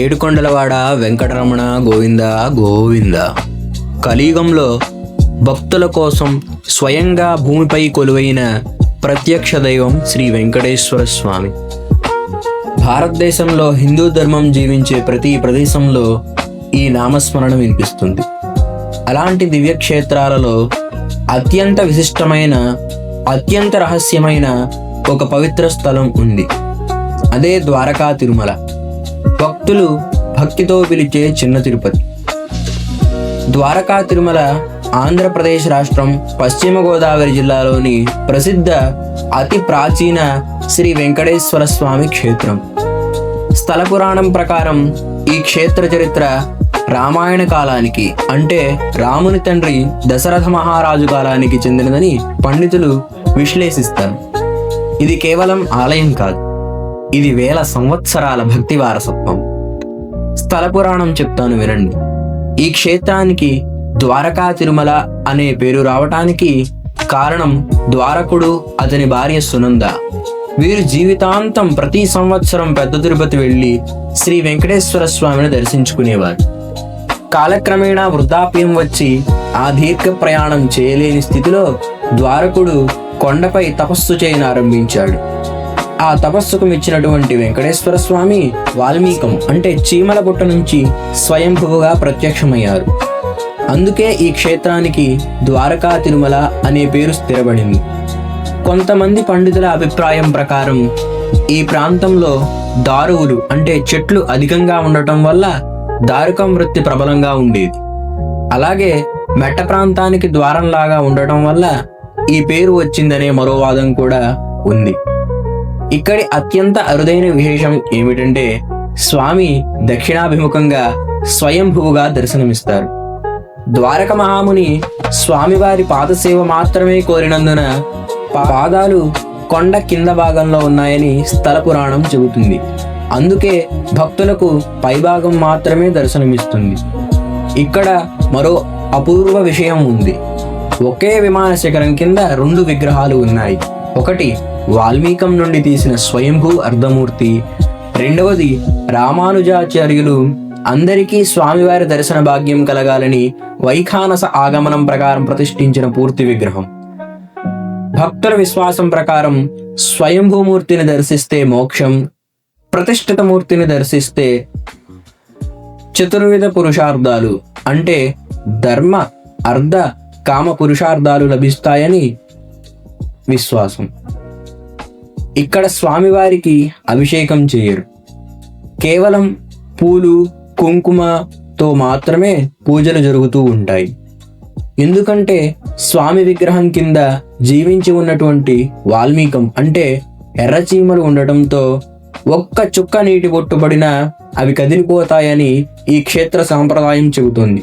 ఏడుకొండలవాడ వెంకటరమణ గోవింద గోవింద. కలియుగంలో భక్తుల కోసం స్వయంగా భూమిపై కొలువైన ప్రత్యక్ష దైవం శ్రీ వెంకటేశ్వర స్వామి. భారతదేశంలో హిందూ ధర్మం జీవించే ప్రతి ప్రదేశంలో ఈ నామస్మరణ వినిపిస్తుంది. అలాంటి దివ్యక్షేత్రాలలో అత్యంత విశిష్టమైన అత్యంత రహస్యమైన ఒక పవిత్ర స్థలం ఉంది. అదే ద్వారకా తిరుమల. భక్తులు భక్తితో పిలిచే చిన్న తిరుపతి. ద్వారకా తిరుమల ఆంధ్రప్రదేశ్ రాష్ట్రం పశ్చిమ గోదావరి జిల్లాలోని ప్రసిద్ధ అతి ప్రాచీన శ్రీ వెంకటేశ్వర స్వామి క్షేత్రం. స్థల పురాణం ప్రకారం ఈ క్షేత్ర చరిత్ర రామాయణ కాలానికి అంటే రాముని తండ్రి దశరథ మహారాజు కాలానికి చెందినదని పండితులు విశ్లేషిస్తారు. ఇది కేవలం ఆలయం కాదు. ఇది వేల సంవత్సరాల భక్తి వారసత్వం. స్థల పురాణం చెప్తాను వినండి. ఈ క్షేత్రానికి ద్వారకా తిరుమల అనే పేరు రావటానికి కారణం ద్వారకుడు అతని భార్య సునంద. వీరు జీవితాంతం ప్రతి సంవత్సరం పెద్ద తిరుపతి వెళ్ళి శ్రీ వెంకటేశ్వర స్వామిని దర్శించుకునేవారు. కాలక్రమేణా వృద్ధాప్యం వచ్చి ఆ దీర్ఘ ప్రయాణం చేయలేని స్థితిలో ద్వారకుడు కొండపై తపస్సు చేయనారంభించాడు ఆ తపస్సుకు మెచ్చినటువంటి వెంకటేశ్వర స్వామి వాల్మీకం అంటే చీమల పుట్ట నుంచి స్వయంభువుగా ప్రత్యక్షమయ్యారు. అందుకే ఈ క్షేత్రానికి ద్వారకా తిరుమల అనే పేరు స్థిరపడింది. కొంతమంది పండితుల అభిప్రాయం ప్రకారం ఈ ప్రాంతంలో దారువులు అంటే చెట్లు అధికంగా ఉండటం వల్ల దారుకం వృత్తి ప్రబలంగా ఉండేది. అలాగే మెట్ట ప్రాంతానికి ద్వారంలాగా ఉండటం వల్ల ఈ పేరు వచ్చిందనే మరో వాదం కూడా ఉంది. ఇక్కడి అత్యంత అరుదైన విశేషం ఏమిటంటే స్వామి దక్షిణాభిముఖంగా స్వయంభువుగా దర్శనమిస్తారు. ద్వారక మహాముని స్వామివారి పాదసేవ మాత్రమే కోరినందున పాదాలు కొండ కింద భాగంలో ఉన్నాయని స్థల పురాణం చెబుతుంది. అందుకే భక్తులకు పైభాగం మాత్రమే దర్శనమిస్తుంది. ఇక్కడ మరో అపూర్వ విషయం ఉంది. ఒకే విమాన శిఖరం కింద రెండు విగ్రహాలు ఉన్నాయి. ఒకటి వాల్మీకం నుండి తీసిన స్వయంభూ అర్ధమూర్తి. రెండవది రామానుజాచార్యులు అందరికీ స్వామివారి దర్శన భాగ్యం కలగాలని వైఖానస ఆగమనం ప్రకారం ప్రతిష్ఠించిన పూర్తి విగ్రహం. భక్తుల విశ్వాసం ప్రకారం స్వయంభూమూర్తిని దర్శిస్తే మోక్షం ప్రతిష్ఠిత మూర్తిని దర్శిస్తే చతుర్విధ పురుషార్థాలు అంటే ధర్మ అర్ధ కామ పురుషార్థాలు లభిస్తాయని విశ్వాసం. ఇక్కడ స్వామివారికి అభిషేకం చేయరు. కేవలం పూలు కుంకుమతో మాత్రమే పూజలు జరుగుతూ ఉంటాయి. ఎందుకంటే స్వామి విగ్రహం కింద జీవించి ఉన్నటువంటి వాల్మీకం అంటే ఎర్రచీమలు ఉండటంతో ఒక్క చుక్క నీటి బొట్టుబడినా అవి కదిలిపోతాయని ఈ క్షేత్ర సాంప్రదాయం చెబుతుంది.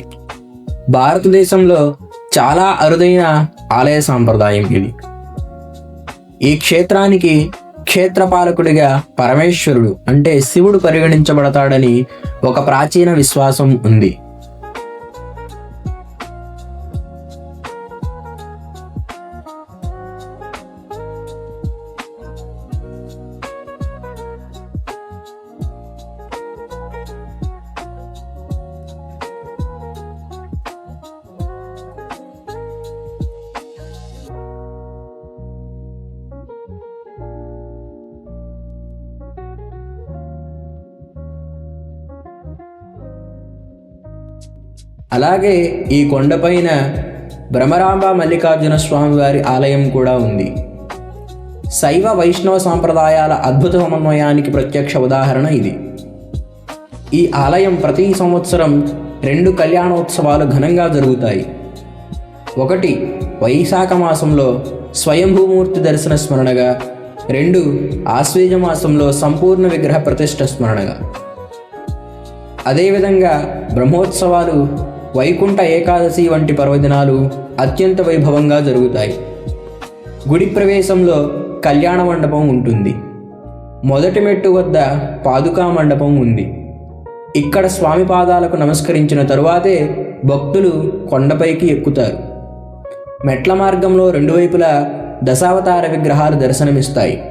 భారతదేశంలో చాలా అరుదైన ఆలయ సాంప్రదాయం ఇది. ఈ క్షేత్రానికి క్షేత్రపాలకుడిగా పరమేశ్వరుడు అంటే శివుడు పరిగణించబడతాడని ఒక ప్రాచీన విశ్వాసం ఉంది. అలాగే ఈ కొండపైన భ్రమరాంబ మల్లికార్జున స్వామి వారి ఆలయం కూడా ఉంది. శైవ వైష్ణవ సాంప్రదాయాల అద్భుత సమన్వయానికి ప్రత్యక్ష ఉదాహరణ ఇది. ఈ ఆలయం ప్రతి సంవత్సరం రెండు కళ్యాణోత్సవాలు ఘనంగా జరుగుతాయి. ఒకటి వైశాఖ మాసంలో స్వయంభూమూర్తి దర్శన స్మరణగా రెండు ఆశ్వేజ మాసంలో సంపూర్ణ విగ్రహ ప్రతిష్ఠ స్మరణగా. అదేవిధంగా బ్రహ్మోత్సవాలు వైకుంఠ ఏకాదశి వంటి పర్వదినాలు అత్యంత వైభవంగా జరుగుతాయి. గుడి ప్రవేశంలో కళ్యాణ మండపం ఉంటుంది. మొదటి మెట్టు వద్ద పాదుకా మండపం ఉంది. ఇక్కడ స్వామి పాదాలకు నమస్కరించిన తరువాతే భక్తులు కొండపైకి ఎక్కుతారు. మెట్ల మార్గంలో రెండు వైపులా దశావతార విగ్రహాలు దర్శనమిస్తాయి.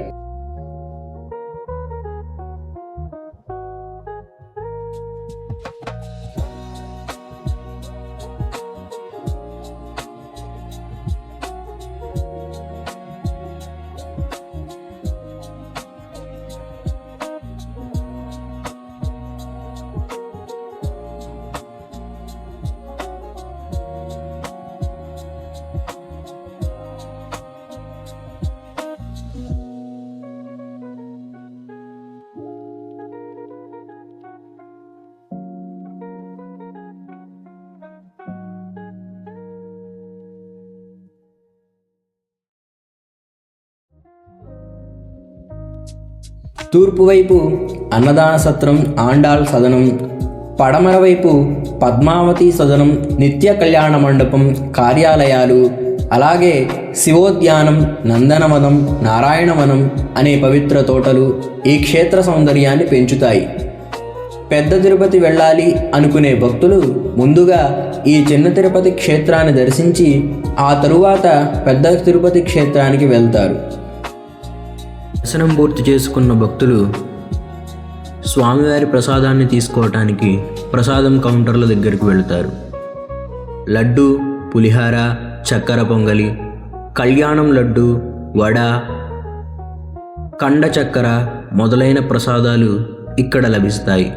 తూర్పు వైపు అన్నదాన సత్రం ఆండాల్ సదనం పడమర వైపు పద్మావతి సదనం నిత్య కళ్యాణ మండపం కార్యాలయాలు అలాగే శివోద్యానం నందనవనం నారాయణవనం అనే పవిత్ర తోటలు ఈ క్షేత్ర సౌందర్యాన్ని పెంచుతాయి. పెద్ద తిరుపతి వెళ్ళాలి అనుకునే భక్తులు ముందుగా ఈ చిన్న తిరుపతి క్షేత్రాన్ని దర్శించి ఆ తరువాత పెద్ద తిరుపతి క్షేత్రానికి వెళ్తారు. దర్శనం పూర్తి చేసుకున్న భక్తులు స్వామివారి ప్రసాదాన్ని తీసుకోవటానికి ప్రసాదం కౌంటర్ల దగ్గరికి వెళతారు. లడ్డు పులిహార చక్కెర పొంగలి కళ్యాణం లడ్డు వడ కండ చక్కెర మొదలైన ప్రసాదాలు ఇక్కడ లభిస్తాయి.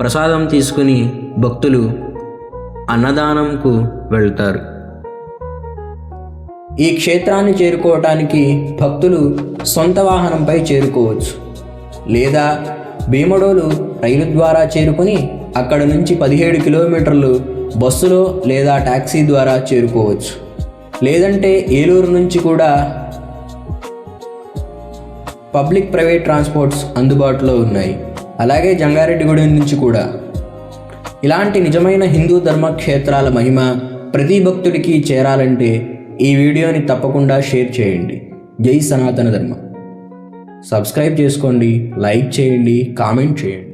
ప్రసాదం తీసుకుని భక్తులు అన్నదానంకు వెళ్తారు. ఈ క్షేత్రాన్ని చేరుకోవటానికి భక్తులు సొంత వాహనంపై చేరుకోవచ్చు. లేదా భీమడోలు రైలు ద్వారా చేరుకొని అక్కడ నుంచి పదిహేడు కిలోమీటర్లు బస్సులో లేదా టాక్సీ ద్వారా చేరుకోవచ్చు. లేదంటే ఏలూరు నుంచి కూడా పబ్లిక్ ప్రైవేట్ ట్రాన్స్పోర్ట్స్ అందుబాటులో ఉన్నాయి. అలాగే జంగారెడ్డిగూడెం నుంచి కూడా. ఇలాంటి నిజమైన హిందూ ధర్మ క్షేత్రాల మహిమ ప్రతి భక్తుడికి చేరాలంటే ఈ వీడియోని తప్పకుండా షేర్ చేయండి. జై సనాతన ధర్మ. సబ్స్క్రైబ్ చేసుకోండి లైక్ చేయండి కామెంట్ చేయండి.